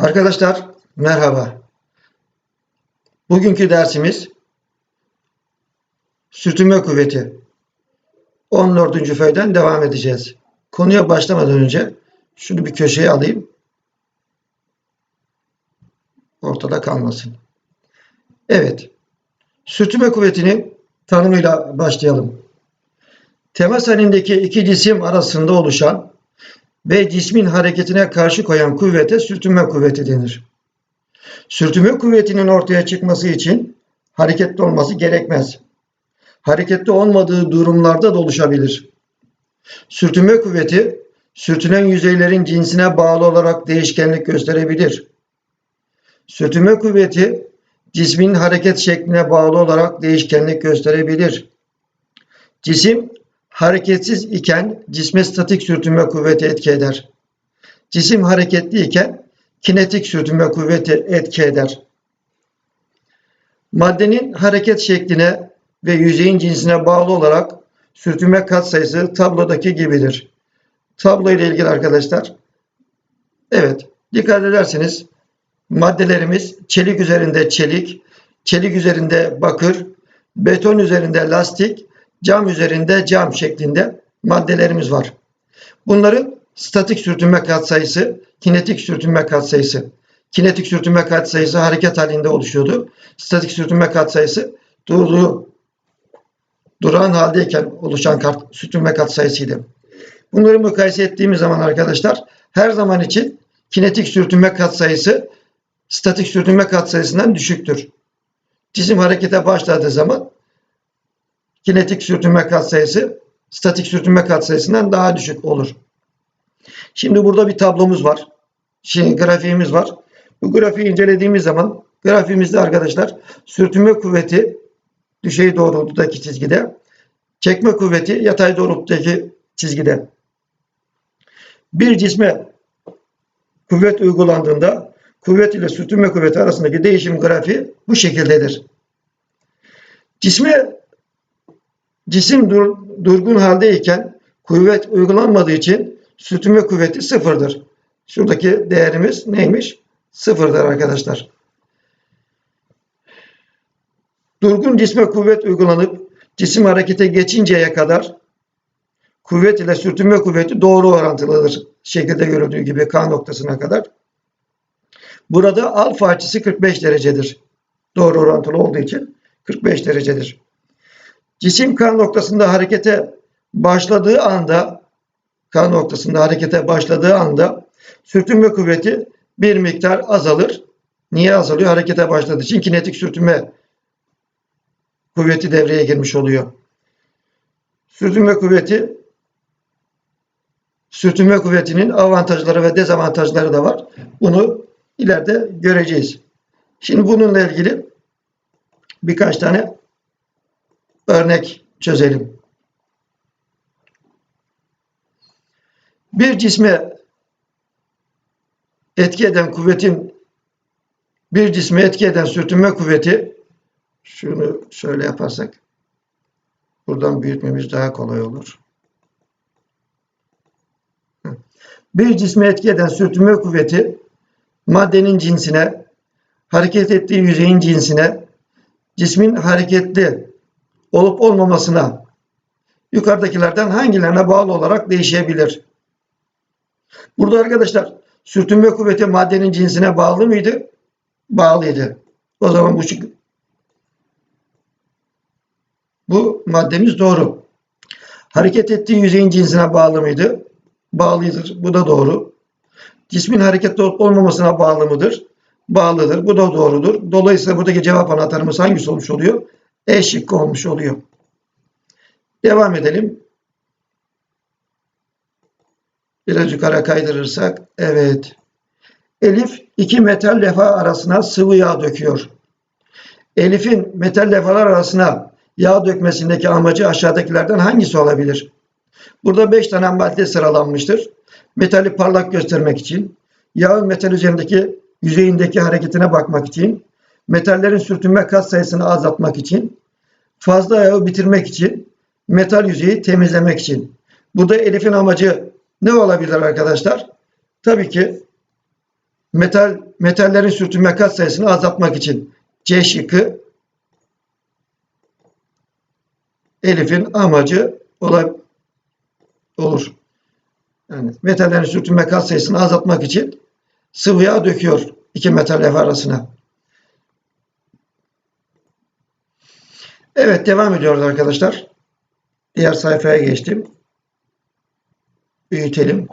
Arkadaşlar merhaba. Bugünkü dersimiz sürtünme kuvveti. 14. föyden devam edeceğiz. Konuya başlamadan önce şunu bir köşeye alayım. Ortada kalmasın. Evet. Sürtünme kuvvetinin tanımıyla başlayalım. Temas halindeki iki cisim arasında oluşan ve cismin hareketine karşı koyan kuvvete sürtünme kuvveti denir. Sürtünme kuvvetinin ortaya çıkması için hareketli olması gerekmez. Hareketli olmadığı durumlarda da oluşabilir. Sürtünme kuvveti sürtünen yüzeylerin cinsine bağlı olarak değişkenlik gösterebilir. Sürtünme kuvveti cismin hareket şekline bağlı olarak değişkenlik gösterebilir. Cisim hareketsiz iken cisme statik sürtünme kuvveti etki eder. Cisim hareketli iken kinetik sürtünme kuvveti etki eder. Maddenin hareket şekline ve yüzeyin cinsine bağlı olarak sürtünme katsayısı tablodaki gibidir. Tablo ile ilgili arkadaşlar. Evet, dikkat ederseniz maddelerimiz çelik üzerinde çelik, çelik üzerinde bakır, beton üzerinde lastik, cam üzerinde cam şeklinde maddelerimiz var. Bunların statik sürtünme katsayısı, kinetik sürtünme katsayısı. Kinetik sürtünme katsayısı hareket halinde oluşuyordu. Statik sürtünme katsayısı durduğu duran haldeyken oluşan kat, sürtünme katsayısıydı. Bunları mukayese ettiğimiz zaman arkadaşlar her zaman için kinetik sürtünme katsayısı statik sürtünme katsayısından düşüktür. Cisim harekete başladığı zaman kinetik sürtünme katsayısı statik sürtünme katsayısından daha düşük olur. Şimdi burada bir tablomuz var. Şimdi grafiğimiz var. Bu grafiği incelediğimiz zaman grafiğimizde arkadaşlar sürtünme kuvveti düşey doğrultudaki çizgide, çekme kuvveti yatay doğrultudaki çizgide. Bir cisme kuvvet uygulandığında kuvvet ile sürtünme kuvveti arasındaki değişim grafiği bu şekildedir. Cisme cisim dur, durgun haldeyken kuvvet uygulanmadığı için sürtünme kuvveti sıfırdır. Şuradaki değerimiz neymiş? Sıfırdır arkadaşlar. Durgun cisme kuvvet uygulanıp cisim harekete geçinceye kadar kuvvet ile sürtünme kuvveti doğru orantılıdır. Şekilde görüldüğü gibi K noktasına kadar. Burada alfa açısı 45 derecedir. Doğru orantılı olduğu için 45 derecedir. Cisim K noktasında harekete başladığı anda K noktasında harekete başladığı anda sürtünme kuvveti bir miktar azalır. Niye azalıyor? Harekete başladığı için kinetik sürtünme kuvveti devreye girmiş oluyor. Sürtünme kuvveti sürtünme kuvvetinin avantajları ve dezavantajları da var. Bunu ileride göreceğiz. Şimdi bununla ilgili birkaç tane örnek çözelim. Bir cisme etki eden kuvvetin bir cisme etki eden sürtünme kuvveti şunu şöyle yaparsak buradan büyütmemiz daha kolay olur. Bir cisme etki eden sürtünme kuvveti maddenin cinsine, hareket ettiği yüzeyin cinsine, cismin hareketli olup olmamasına, yukarıdakilerden hangilerine bağlı olarak değişebilir. Burada arkadaşlar sürtünme kuvveti maddenin cinsine bağlı mıydı? Bağlıydı. O zaman bu bu maddemiz doğru. Hareket ettiği yüzeyin cinsine bağlı mıydı? Bağlıdır. Bu da doğru. Cismin hareketli olup olmamasına bağlı mıdır? Bağlıdır. Bu da doğrudur. Dolayısıyla buradaki cevap anahtarımız hangisi olmuş oluyor? E şıkkı olmuş oluyor. Devam edelim. Biraz yukarı kaydırırsak. Evet. Elif iki metal lefa arasına sıvı yağ döküyor. Elif'in metal lefalar arasına yağ dökmesindeki amacı aşağıdakilerden hangisi olabilir? Burada 5 tane madde sıralanmıştır. Metali parlak göstermek için, yağın metal üzerindeki yüzeyindeki hareketine bakmak için, metallerin sürtünme kat sayısını azaltmak için, fazla yağı bitirmek için, metal yüzeyi temizlemek için. Burada Elif'in amacı ne olabilir arkadaşlar? Tabii ki metal metallerin sürtünme katsayısını azaltmak için C şıkkı Elif'in amacı olur. Yani metallerin sürtünme katsayısını azaltmak için sıvı yağ döküyor iki metal levha arasına. Evet devam ediyoruz arkadaşlar. Diğer sayfaya geçtim. Büyütelim.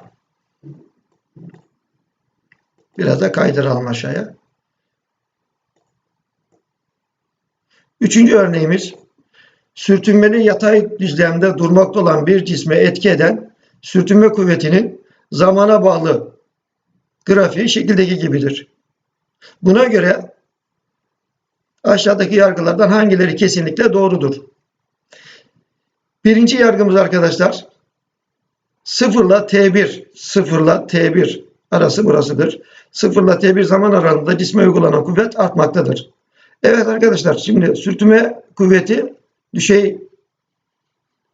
Biraz da kaydıralım aşağıya. Üçüncü örneğimiz sürtünmeli yatay düzlemde durmakta olan bir cisme etki eden sürtünme kuvvetinin zamana bağlı grafiği şekildeki gibidir. Buna göre aşağıdaki yargılardan hangileri kesinlikle doğrudur? Birinci yargımız arkadaşlar sıfırla T1 sıfırla T1 arası burasıdır. Sıfırla T1 zaman aralığında cisme uygulanan kuvvet artmaktadır. Evet arkadaşlar şimdi sürtünme kuvveti düşey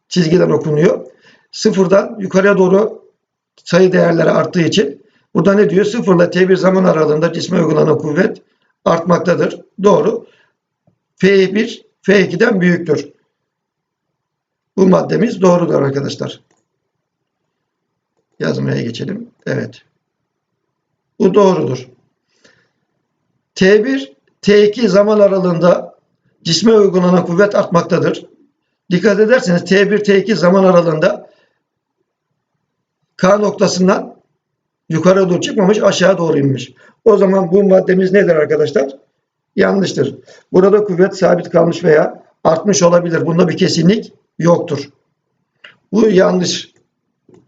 çizgiden okunuyor. Sıfırdan yukarıya doğru sayı değerleri arttığı için burada ne diyor? Sıfırla T1 zaman aralığında cisme uygulanan kuvvet artmaktadır. Doğru. F1 F2'den büyüktür. Bu maddemiz doğrudur arkadaşlar. Yazmaya geçelim. Evet. Bu doğrudur. T1 T2 zaman aralığında cisme uygulanan kuvvet artmaktadır. Dikkat ederseniz T1 T2 zaman aralığında K noktasından yukarı doğru çıkmamış aşağı doğru inmiş. O zaman bu maddemiz nedir arkadaşlar? Yanlıştır. Burada kuvvet sabit kalmış veya artmış olabilir. Bunda bir kesinlik yoktur. Bu yanlış.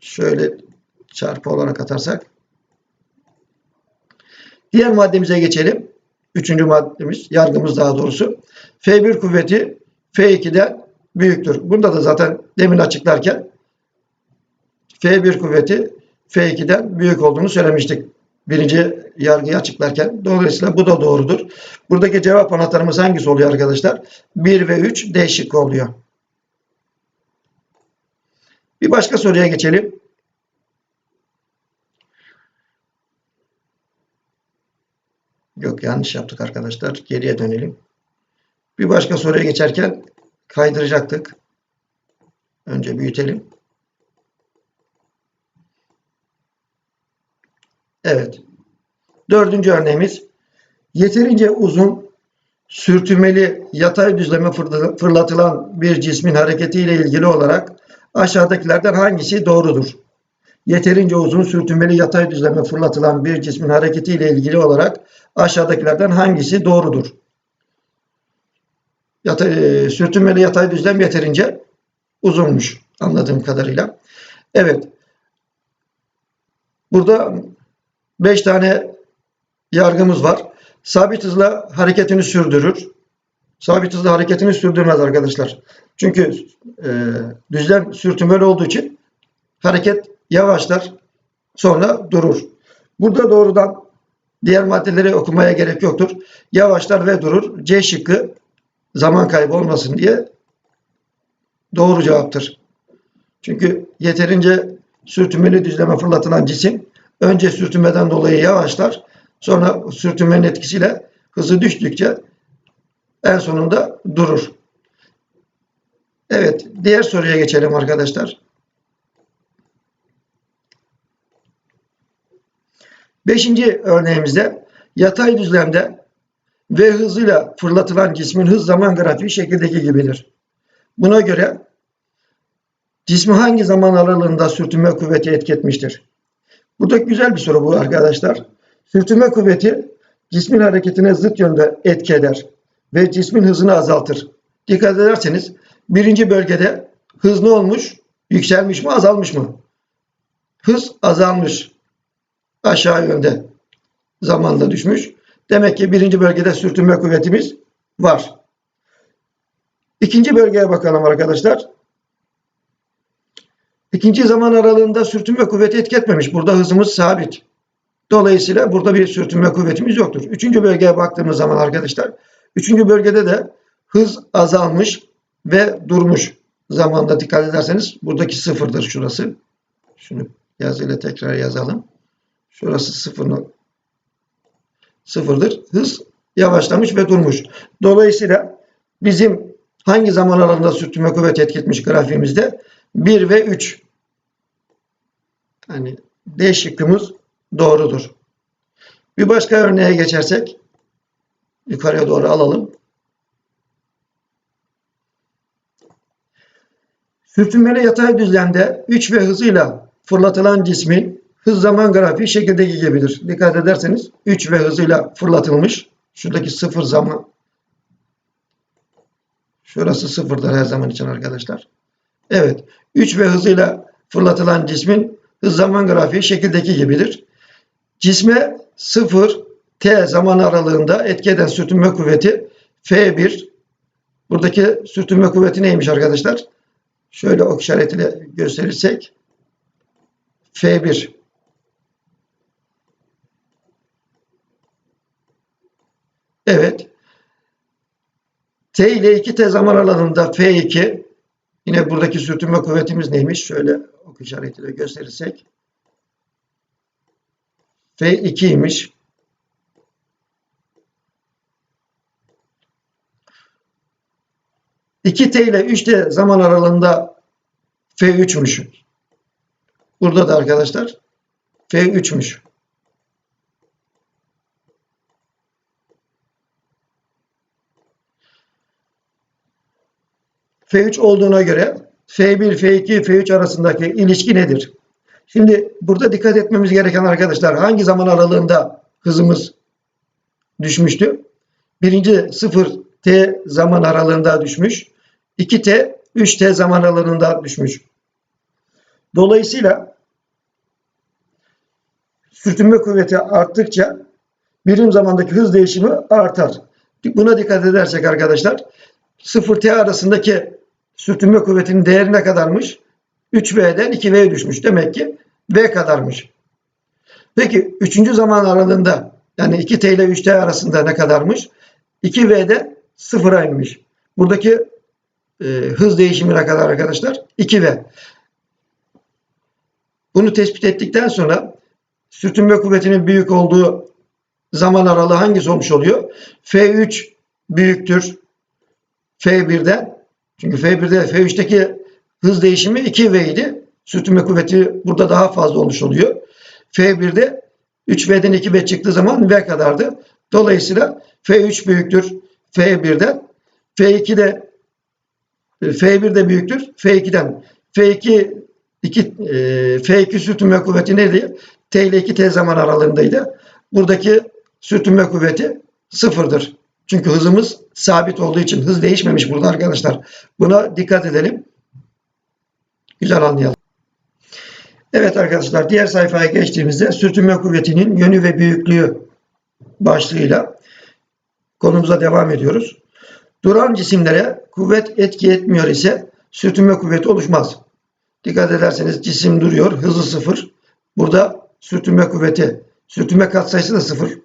Şöyle çarpı olarak atarsak. Diğer maddemize geçelim. Üçüncü maddemiz, yargımız daha doğrusu. F1 kuvveti F2'den büyüktür. Bunda da zaten demin açıklarken F1 kuvveti F2'den büyük olduğunu söylemiştik. Birinci yargıyı açıklarken. Dolayısıyla bu da doğrudur. Buradaki cevap anahtarımız hangisi oluyor arkadaşlar? 1 ve 3 D şıkkı oluyor. Bir başka soruya geçelim. Yok yanlış yaptık arkadaşlar. Geriye dönelim. Bir başka soruya geçerken kaydıracaktık. Önce büyütelim. Evet. Dördüncü örneğimiz yeterince uzun sürtünmeli yatay düzleme fırlatılan bir cismin hareketiyle ilgili olarak aşağıdakilerden hangisi doğrudur? Yeterince uzun sürtünmeli yatay düzleme fırlatılan bir cismin hareketiyle ilgili olarak aşağıdakilerden hangisi doğrudur? Yatay, e, sürtünmeli yatay düzlem yeterince uzunmuş anladığım kadarıyla. Evet. Burada 5 tane yargımız var. Sabit hızla hareketini sürdürür. Sabit hızla hareketini sürdürmez arkadaşlar. Çünkü e, düzlem sürtünmeli olduğu için hareket yavaşlar sonra durur. Burada doğrudan diğer maddeleri okumaya gerek yoktur. Yavaşlar ve durur. C şıkkı zaman kaybı olmasın diye doğru cevaptır. Çünkü yeterince sürtünmeli düzleme fırlatılan cisim önce sürtünmeden dolayı yavaşlar. Sonra sürtünmenin etkisiyle hızı düştükçe en sonunda durur. Evet, diğer soruya geçelim arkadaşlar. Beşinci örneğimizde yatay düzlemde v hızıyla fırlatılan cismin hız zaman grafiği şekildeki gibidir. Buna göre cismi hangi zaman aralığında sürtünme kuvveti etki etmiştir? Bu da güzel bir soru bu arkadaşlar. Sürtünme kuvveti cismin hareketine zıt yönde etki eder ve cismin hızını azaltır. Dikkat ederseniz birinci bölgede hız ne olmuş? Yükselmiş mi azalmış mı? Hız azalmış. Aşağı yönde zamanla düşmüş. Demek ki birinci bölgede sürtünme kuvvetimiz var. İkinci bölgeye bakalım arkadaşlar. İkinci zaman aralığında sürtünme kuvveti etki etmemiş. Burada hızımız sabit. Dolayısıyla burada bir sürtünme kuvvetimiz yoktur. Üçüncü bölgeye baktığımız zaman arkadaşlar, üçüncü bölgede de hız azalmış ve durmuş. Zamanda dikkat ederseniz buradaki sıfırdır şurası. Şunu yazıyla tekrar yazalım. Şurası sıfır sıfırdır. Hız yavaşlamış ve durmuş. Dolayısıyla bizim hangi zaman aralığında sürtünme kuvveti etki etmiş grafiğimizde 1 ve 3. Yani D şıkkımız doğrudur. Bir başka örneğe geçersek yukarıya doğru alalım. Sürtünmeli yatay düzlemde 3 ve hızıyla fırlatılan cismin hız zaman grafiği şekildeki gibidir. Dikkat ederseniz 3 ve hızıyla fırlatılmış. Şuradaki sıfır zaman Şurası sıfırdır her zaman için arkadaşlar. Evet. 3 ve hızıyla fırlatılan cismin hız zaman grafiği şekildeki gibidir. Cisme 0 t zaman aralığında etki eden sürtünme kuvveti F1. Buradaki sürtünme kuvveti neymiş arkadaşlar? Şöyle ok işaretiyle gösterirsek F1. Evet. T ile 2T zaman aralığında F2 yine buradaki sürtünme kuvvetimiz neymiş? Şöyle ok işaretiyle gösterirsek F2'ymiş. İki T ile 3T zaman aralığında F3'müş. Burada da arkadaşlar F3'müş. F3 olduğuna göre F1, F2, F3 arasındaki ilişki nedir? Şimdi burada dikkat etmemiz gereken arkadaşlar hangi zaman aralığında hızımız düşmüştü? Birinci 0T zaman aralığında düşmüş. 2T, 3T zaman aralığında düşmüş. Dolayısıyla sürtünme kuvveti arttıkça birim zamandaki hız değişimi artar. Buna dikkat edersek arkadaşlar 0T arasındaki sürtünme kuvvetinin değeri ne kadarmış? 3V'den 2V'ye düşmüş. Demek ki V kadarmış. Peki 3. zaman aralığında yani 2T ile 3T arasında ne kadarmış? 2V'de 0'a inmiş. Buradaki e, hız değişimi ne kadar arkadaşlar? 2V. Bunu tespit ettikten sonra sürtünme kuvvetinin büyük olduğu zaman aralığı hangisi olmuş oluyor? F3 büyüktür F1'den. Çünkü F1'de F3'teki hız değişimi 2V idi. Sürtünme kuvveti burada daha fazla olmuş oluyor. F1'de 3V'den 2V çıktığı zaman V kadardı. Dolayısıyla F3 büyüktür F1'den. F2'de F1 de büyüktür F2'den. F2 2, e, F2 sürtünme kuvveti neydi? T ile 2T zaman aralığındaydı. Buradaki sürtünme kuvveti sıfırdır. Çünkü hızımız sabit olduğu için hız değişmemiş burada arkadaşlar. Buna dikkat edelim. Güzel anlayalım. Evet arkadaşlar diğer sayfaya geçtiğimizde sürtünme kuvvetinin yönü ve büyüklüğü başlığıyla konumuza devam ediyoruz. Duran cisimlere kuvvet etki etmiyor ise sürtünme kuvveti oluşmaz. Dikkat ederseniz cisim duruyor, hızı sıfır. Burada sürtünme kuvveti, sürtünme katsayısı da sıfır.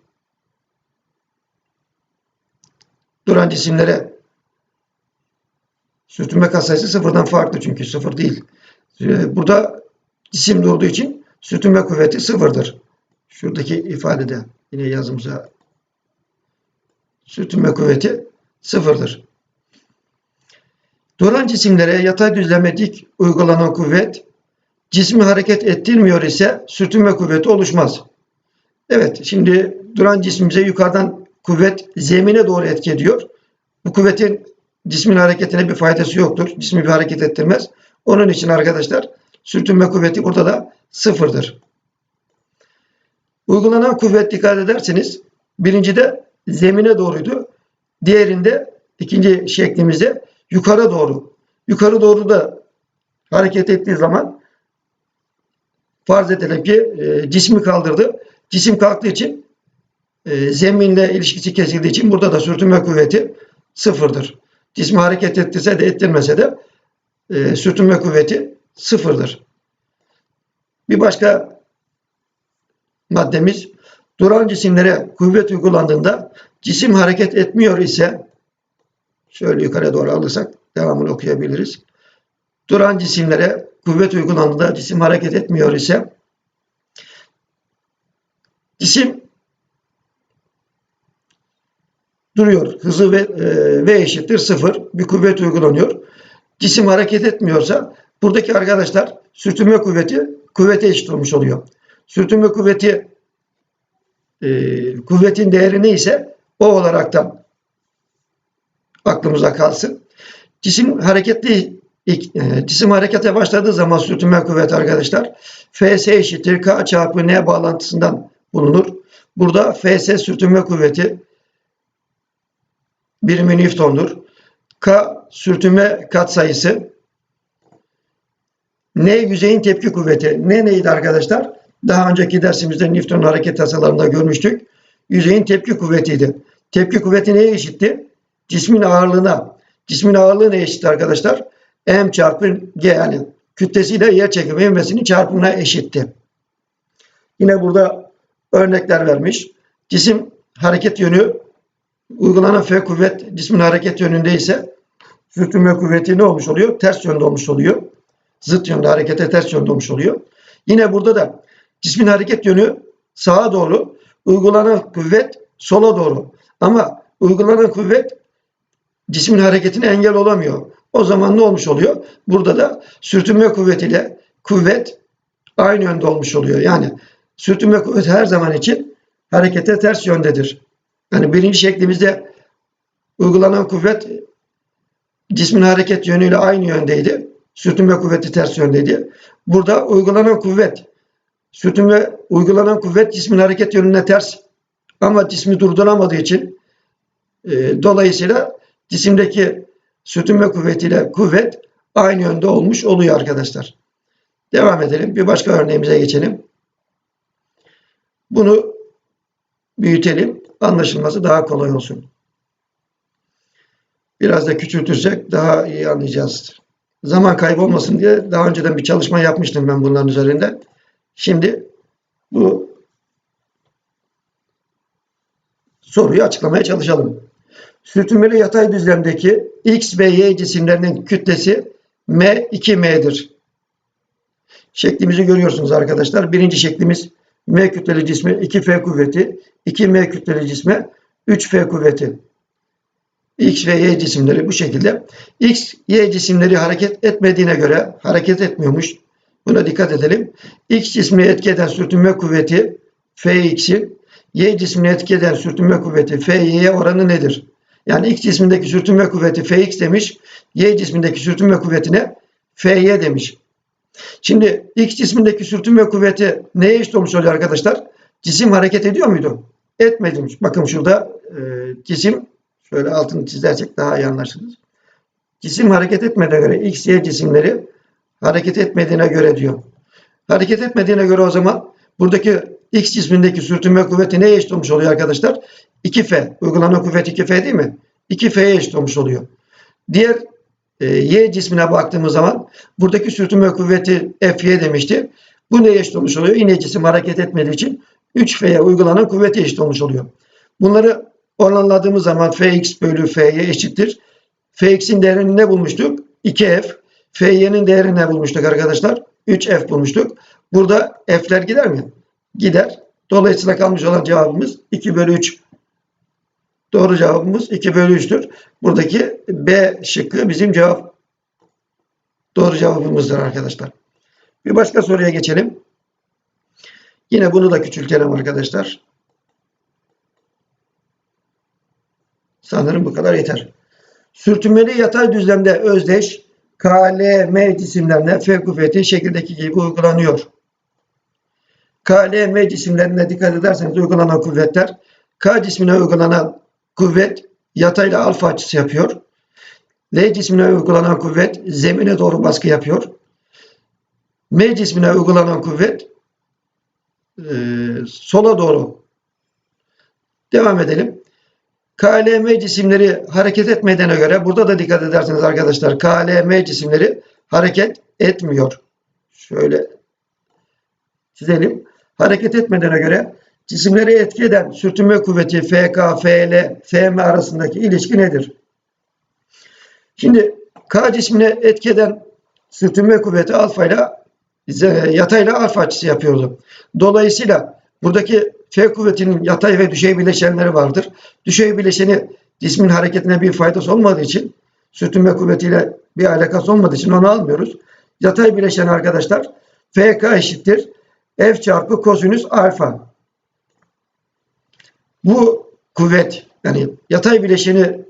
Duran cisimlere sürtünme katsayısı sıfırdan farklı çünkü sıfır değil. Burada cisim durduğu için sürtünme kuvveti sıfırdır. Şuradaki ifadede yine yazımıza sürtünme kuvveti sıfırdır. Duran cisimlere yatay düzleme dik uygulanan kuvvet cismi hareket ettirmiyor ise sürtünme kuvveti oluşmaz. Evet şimdi duran cismimize yukarıdan kuvvet zemine doğru etki ediyor. Bu kuvvetin cismin hareketine bir faydası yoktur. Cismi bir hareket ettirmez. Onun için arkadaşlar sürtünme kuvveti burada da sıfırdır. Uygulanan kuvvet dikkat ederseniz birincide zemine doğruydu. Diğerinde ikinci şeklimizde yukarı doğru. Yukarı doğru da hareket ettiği zaman farz edelim ki e, cismi kaldırdı. Cisim kalktığı için e, zeminle ilişkisi kesildiği için burada da sürtünme kuvveti sıfırdır. Cismi hareket ettirse de ettirmese de e, sürtünme kuvveti sıfırdır. Bir başka maddemiz duran cisimlere kuvvet uygulandığında cisim hareket etmiyor ise şöyle yukarı doğru alırsak devamını okuyabiliriz. Duran cisimlere kuvvet uygulandığında cisim hareket etmiyor ise cisim duruyor. Hızı ve, e, v eşittir 0. Bir kuvvet uygulanıyor. Cisim hareket etmiyorsa buradaki arkadaşlar sürtünme kuvveti kuvvete eşit olmuş oluyor. Sürtünme kuvveti e, kuvvetin değeri neyse o olaraktan aklımıza kalsın. Cisim hareketli e, cisim harekete başladığı zaman sürtünme kuvveti arkadaşlar Fs eşittir K çarpı N bağlantısından bulunur. Burada Fs sürtünme kuvveti birimi Newton'dur. K sürtünme katsayısı N yüzeyin tepki kuvveti. Ne neydi arkadaşlar? Daha önceki dersimizde Newton hareket yasalarında görmüştük. Yüzeyin tepki kuvvetiydi. Tepki kuvveti neye eşitti? Cismin ağırlığına. Cismin ağırlığı neye eşit arkadaşlar? M çarpı G yani kütlesiyle yer çekimi ivmesinin çarpımına eşitti. Yine burada örnekler vermiş. Cisim hareket yönü uygulanan F kuvvet cismin hareket yönünde ise sürtünme kuvveti ne olmuş oluyor? Ters yönde olmuş oluyor. Zıt yönde harekete ters yönde olmuş oluyor. Yine burada da cismin hareket yönü sağa doğru, uygulanan kuvvet sola doğru. Ama uygulanan kuvvet cismin hareketine engel olamıyor. O zaman ne olmuş oluyor? Burada da sürtünme kuvvetiyle kuvvet aynı yönde olmuş oluyor. Yani sürtünme kuvveti her zaman için harekete ters yöndedir. Yani birinci şeklimizde uygulanan kuvvet cismin hareket yönüyle aynı yöndeydi. Sürtünme kuvveti ters yöndeydi. Burada uygulanan kuvvet sürtünme uygulanan kuvvet cismin hareket yönüne ters ama cismi durduramadığı için e, dolayısıyla cisimdeki sürtünme kuvvetiyle kuvvet aynı yönde olmuş oluyor arkadaşlar. Devam edelim. Bir başka örneğimize geçelim. Bunu büyütelim. Anlaşılması daha kolay olsun. Biraz da küçültürsek daha iyi anlayacağız. Zaman kaybı olmasın diye daha önceden bir çalışma yapmıştım ben bunların üzerinde. Şimdi bu soruyu açıklamaya çalışalım. Sürtünmeli yatay düzlemdeki X ve Y cisimlerinin kütlesi M 2M'dir. Şeklimizi görüyorsunuz arkadaşlar. Birinci şeklimiz M kütleli cisme 2F kuvveti, 2M kütleli cisme 3F kuvveti. X ve Y cisimleri bu şekilde. X, Y cisimleri hareket etmediğine göre hareket etmiyormuş. Buna dikkat edelim. X cismine etki eden sürtünme kuvveti Fx'in Y cismine etki eden sürtünme kuvveti Fy'ye oranı nedir? Yani X cismindeki sürtünme kuvveti Fx demiş. Y cismindeki sürtünme kuvvetine Fy demiş. Şimdi X cismindeki sürtünme kuvveti neye eşit olmuş oluyor arkadaşlar? Cisim hareket ediyor muydu? Etmedi. Bakın şurada e, cisim şöyle altını çizersek daha iyi anlaşılır. Cisim hareket etmediğine göre X, Y cisimleri hareket etmediğine göre diyor. Hareket etmediğine göre o zaman buradaki X cismindeki sürtünme kuvveti neye eşit olmuş oluyor arkadaşlar? 2F. Uygulanan kuvvet 2F değil mi? 2F'ye eşit olmuş oluyor. Diğer Y cismine baktığımız zaman buradaki sürtünme kuvveti Fy demişti. Bu neye eşit olmuş oluyor? Yine cisim hareket etmediği için 3F'ye uygulanan kuvveti eşit olmuş oluyor. Bunları oranladığımız zaman Fx bölü Fy eşittir. Fx'in değerini ne bulmuştuk? 2F. Fy'nin değerini ne bulmuştuk arkadaşlar? 3F bulmuştuk. Burada F'ler gider mi? Gider. Dolayısıyla kalmış olan cevabımız 2 bölü 3. Doğru cevabımız 2 bölü 3'tür. Buradaki B şıkkı bizim cevap. Doğru cevabımızdır arkadaşlar. Bir başka soruya geçelim. Yine bunu da küçültelim arkadaşlar. Sanırım bu kadar yeter. Sürtünmeli yatay düzlemde özdeş KLM cisimlerine F kuvveti şekildeki gibi uygulanıyor. KLM cisimlerine dikkat ederseniz uygulanan kuvvetler K cismine uygulanan kuvvet yatayla alfa açısı yapıyor. L cismine uygulanan kuvvet zemine doğru baskı yapıyor. M cismine uygulanan kuvvet e, sola doğru. Devam edelim. KLM cisimleri hareket etmediğine göre burada da dikkat ederseniz arkadaşlar KLM cisimleri hareket etmiyor. Şöyle çizelim. Hareket etmediğine göre cisimleri etki eden sürtünme kuvveti FK, FL, FM arasındaki ilişki nedir? Şimdi K cismine etki eden sürtünme kuvveti alfa ile yatayla alfa açısı yapıyordu. Dolayısıyla buradaki F kuvvetinin yatay ve düşey bileşenleri vardır. Düşey bileşeni cismin hareketine bir faydası olmadığı için sürtünme kuvvetiyle bir alakası olmadığı için onu almıyoruz. Yatay bileşen arkadaşlar FK eşittir F çarpı kosinüs alfa. Bu kuvvet yani yatay bileşeni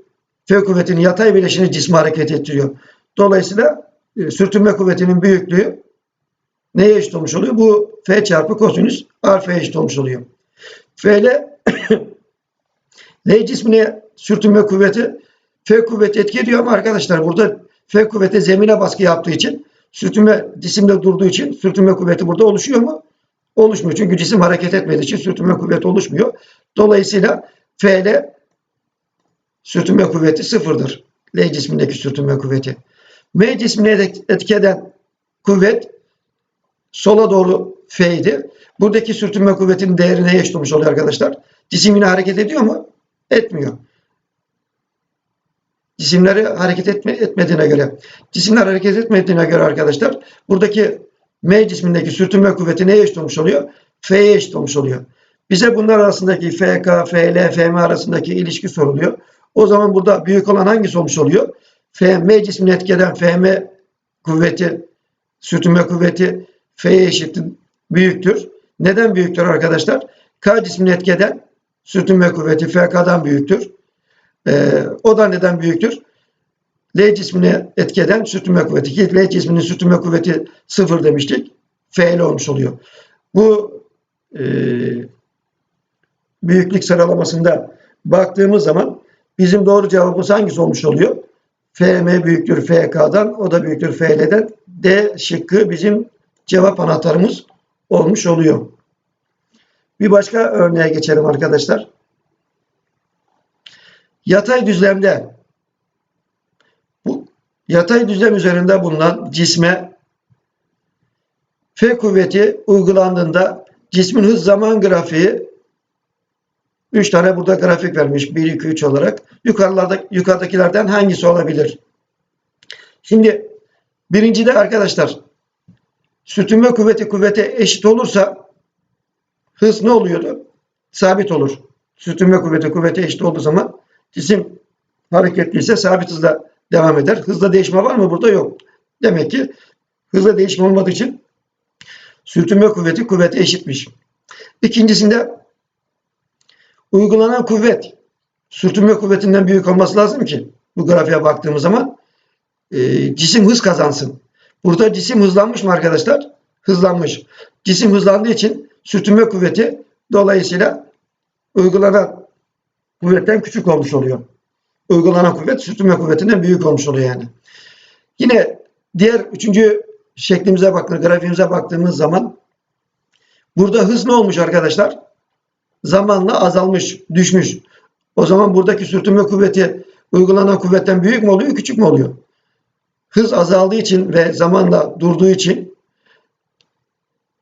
F kuvvetinin yatay bileşeni cismi hareket ettiriyor. Dolayısıyla e, sürtünme kuvvetinin büyüklüğü neye eşit olmuş oluyor? Bu F çarpı kosinüs alfaya eşit olmuş oluyor. F ile L cismine sürtünme kuvveti F kuvveti etki ediyor ama arkadaşlar burada F kuvveti zemine baskı yaptığı için sürtünme cisimde durduğu için sürtünme kuvveti burada oluşuyor mu? Oluşmuyor. Çünkü cisim hareket etmediği için sürtünme kuvveti oluşmuyor. Dolayısıyla F ile sürtünme kuvveti sıfırdır. L cismindeki sürtünme kuvveti. M cismine etki eden kuvvet sola doğru F idi. Buradaki sürtünme kuvvetinin değeri neye eşit olmuş oluyor arkadaşlar? Cisim yine hareket ediyor mu? Etmiyor. Cisimleri hareket etme, etmediğine göre, cisimler hareket etmediğine göre arkadaşlar buradaki M cismindeki sürtünme kuvveti neye eşit olmuş oluyor? F'ye eşit olmuş oluyor. Bize bunlar arasındaki FK, FL, FM arasındaki ilişki soruluyor. O zaman burada büyük olan hangisi olmuş oluyor? FM cismini etkeden FM kuvveti, sürtünme kuvveti F'ye eşittir, büyüktür. Neden büyüktür arkadaşlar? K cismini etkeden sürtünme kuvveti FK'dan büyüktür. Ee, o da neden büyüktür? L cismini etkeden sürtünme kuvveti. Ki L cisminin sürtünme kuvveti sıfır demiştik. FL olmuş oluyor. Bu e, büyüklük sıralamasında baktığımız zaman bizim doğru cevabımız hangisi olmuş oluyor? FM büyüktür FK'dan, o da büyüktür FL'den. D şıkkı bizim cevap anahtarımız olmuş oluyor. Bir başka örneğe geçelim arkadaşlar. Yatay düzlemde yatay düzlem üzerinde bulunan cisme F kuvveti uygulandığında cismin hız zaman grafiği 3 tane burada grafik vermiş. 1, 2, 3 olarak. Yukarılarda, yukarıdakilerden hangisi olabilir? Şimdi birincide arkadaşlar sürtünme kuvveti kuvvete eşit olursa hız ne oluyordu? Sabit olur. Sürtünme kuvveti kuvvete eşit olduğu zaman cisim hareketliyse sabit hızla devam eder. Hızda değişme var mı? Burada yok. Demek ki hızda değişme olmadığı için sürtünme kuvveti kuvvete eşitmiş. İkincisinde uygulanan kuvvet sürtünme kuvvetinden büyük olması lazım ki bu grafiğe baktığımız zaman e, cisim hız kazansın. Burada cisim hızlanmış mı arkadaşlar? Hızlanmış. Cisim hızlandığı için sürtünme kuvveti dolayısıyla uygulanan kuvvetten küçük olmuş oluyor. Uygulanan kuvvet sürtünme kuvvetinden büyük olmuş oluyor yani. Yine diğer üçüncü şeklimize baktığımız, grafiğimize baktığımız zaman burada hız ne olmuş arkadaşlar? Zamanla azalmış, düşmüş. O zaman buradaki sürtünme kuvveti uygulanan kuvvetten büyük mü oluyor, küçük mü oluyor? Hız azaldığı için ve zamanla durduğu için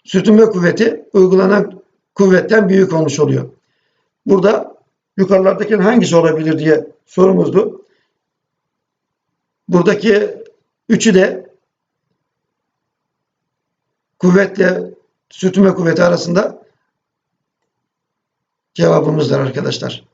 sürtünme kuvveti uygulanan kuvvetten büyük olmuş oluyor. Burada yukarılardaki hangisi olabilir diye sorumuzdu. Buradaki üçü de kuvvetle sürtünme kuvveti arasında cevabımızdır arkadaşlar.